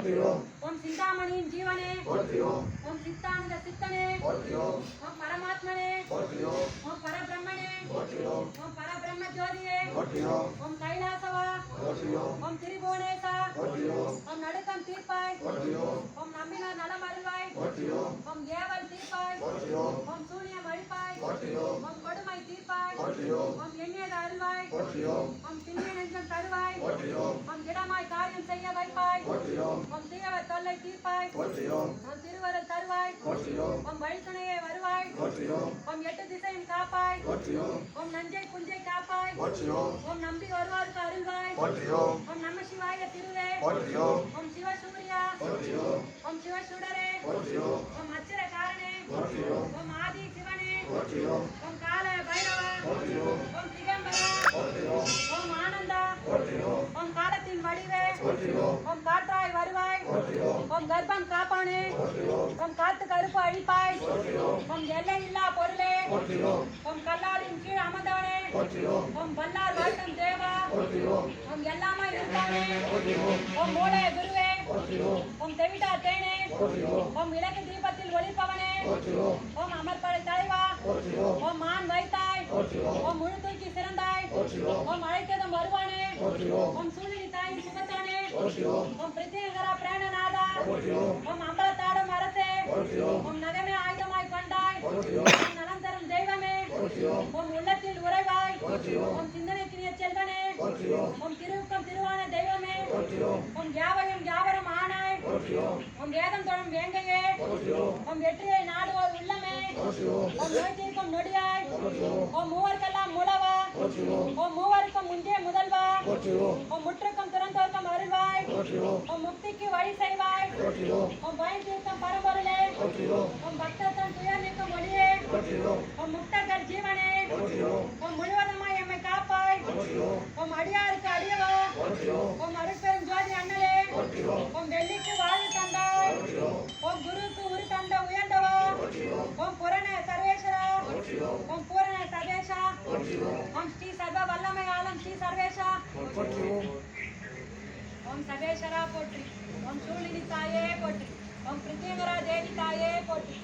ஓம் சிந்தாமணியின் ஜீவனே ஓம் சித்தானந்த சித்தனே ஓம் பரமாத்மனே ஓம் பரபிரம்மனே ஓம் பரபிரம்ம ஜோதியே ஓம் கைலாசவா ஓம் திரிபுவனேசா ஓம் நடுக்கம் தீர்ப்பாய் ஓம் நம்பினார் நலம் அருள்வாய் ஓம் ஏவல் தீர்ப்பாய் ஓம் சூனியம் அழிப்பாய் ஓம் கொடுமை தீர்ப்பாய் ஓம் எண்ணியது அருள்வாய் ஓம் திண்ணிய நெஞ்சம் தருவாய் ஓம் திடமாய் காரியம் செய்ய வைப்பாய் போற்றியோம் ஓம் தீயவர் தொல்லை தீர்ப்பாய் போற்றியோம் திருவருள் தருவாய் போற்றியோம் ஓம் வழித்துணையே வருவாய் போற்றியோம் ஓம் எட்டு திசையும் காப்பாய் போற்றியோம் ஓம் நஞ்சை புஞ்சை காப்பாய் போற்றியோம் நம்பி வருவாருக்கு அருள்வாய் போற்றியோம் நம சிவாய திருவே போற்றியோம் ஓம் சிவசூர்யா போற்றியோம் ஓம் சிவசுடரே போற்றியோம் அச்சிர காரணே போற்றியோம் ஆதி சிவனே போற்றியோம் ஓம் கால பைரவா போற்றியோம் திகம்பரா போற்றியோம் ஆனந்தா போற்றியோம் காலத்தின் வடிவே போற்றியோம் ஓம் காற்றாய் வருவாய் போற்றியோம் ஓம் கர்ப்பம் காப்பானு. போற்றியோம் காத்து கருப்பு அழிப்பாய். போற்றியோம் எல்லை இல்லா பொருளே. போற்றியோம் கல்லாரின் கீழ் அமர்ந்தவனே போற்றியோம் ஓம் பல்லார் வாழ்த்தும் தேவா. போற்றியோம் எல்லாமா எல்லாமே இருப்பானே போற்றியோம் ஓம் குருவே. போற்றியோம் தெவிட்டா தேனே. போற்றியோம் இலக்கு தீபத்தில் ஒளிப்பவனே. போற்றியோம் அமர்படை தலைவா. போற்றியோம் மான் வைத்தாய். போற்றியோம் முழு தூக்கி சிறந்தாய். போற்றியோம் அழைத்ததும் வருவானே. போற்றியோம் சூழ்நிலை தாயின் சுகத்தானே. போற்றியோம் ஓம் பிரித்தியகரா பிராணநாதா போற்றியோம் ஓம் அம்பலத்தாடும் அரசே போற்றியோம் ஓம் நகமே ஆயுதமாய் கொண்டாய் போற்றியோம் நலம் தரும் தெய்வமே போற்றியோம் உள்ளத்தில் உறைவாய் போற்றியோம் ஓம் சிந்தனைக்கினிய செல்வனே போற்றியோம் ஓம் திருவுக்கம் திருவான தெய்வமே போற்றியோம் ஓம் யாவையும் யாவரும் ஆனாய் போற்றியோம் ஓம் வேதம் தொழும் வேங்கையே போற்றியோம் வெற்றியை நாடுவோர் உள்ளமே போற்றியோம் ஓம் நோய் தீர்க்கும் நொடியாய் போற்றியோம் ஓம் மூவர்க்கெல்லாம் மூலவா போற்றியோம் மூவருக்கும் முந்திய முதல்வா போற்றியோம் ஓம் முற்றுக்கும் திறந்தோர்க்கும் அருள்வாய் போற்றியோம் ஓம் முக்திக்கு வழி செய்வாய் போற்றியோம் ஓம் பயம் தீர்க்கும் பரம்பொருளே போற்றியோம் ஓம் பக்தத்தன் துயர் நீக்கும் ஒளியே போற்றியோம் ஓம் முக்தர்கள் ஜீவனே போற்றியோம் ஓம் முழுவதுமாய் எம்மை காப்பாய் போற்றியோம் ஓம் அடியாருக்கு அடியவா போற்றியோம் ஓம் அருட்பெரும் ஜோதி அண்ணலே போற்றியோம் ஓம் வெள்ளிக்கு வாழ்வு தந்தாய் போற்றியோம் ஓம் குருவுக்கு உரு தந்த உயர்ந்தவா போற்றியோம் ஓம் புரண சர்வேஸ்வரா போற்றியோம் ஓம் பூரண சர்வேஷா போற்றியோம் ஓம் ஸ்ரீ சர்வ வல்லமை ஆலம் ஸ்ரீ சர்வேஷா போற்றியோம் ஓம் சர்வேஸ்வரா போற்றி ஓம் சூழினி தாயே போற்றி ஓம் பிரித்தியங்கரா தேவி தாயே போற்றி